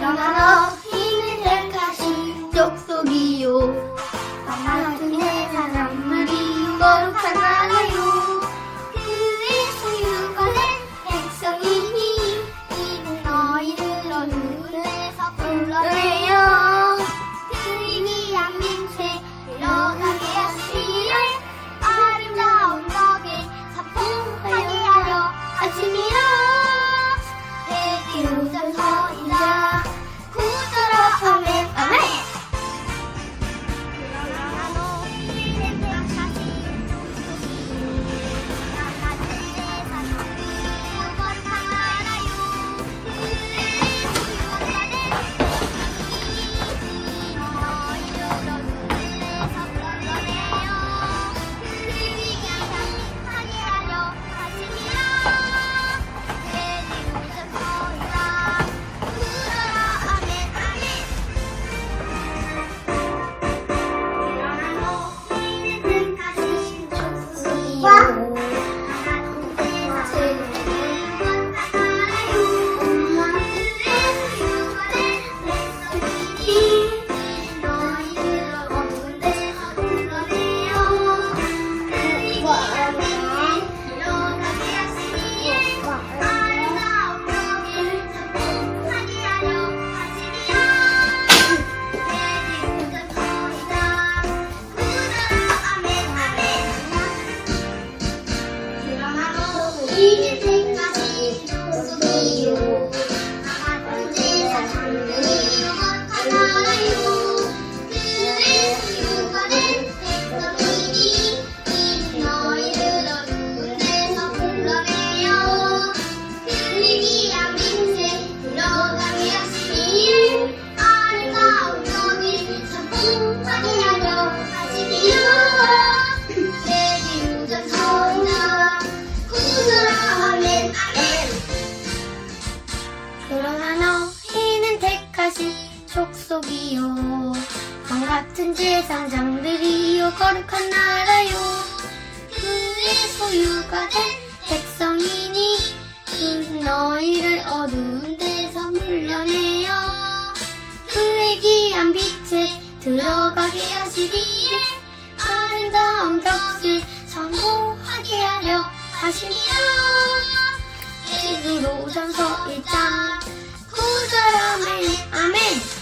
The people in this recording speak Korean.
일어나라 힘이 될 것이 똑똑이요. 그러나 너희는 택하신 족속이요. 왕 같은 세상 장들이요. 거룩한 나라요. 그의 소유가 된 백성이니 그 너희를 어두운 데서 물려내어 그의 귀한 빛에 들어가게 하시기에 아름다운 덕을 성공하게 하려 하시며 디도로전서 1장. 9절 아멘 아멘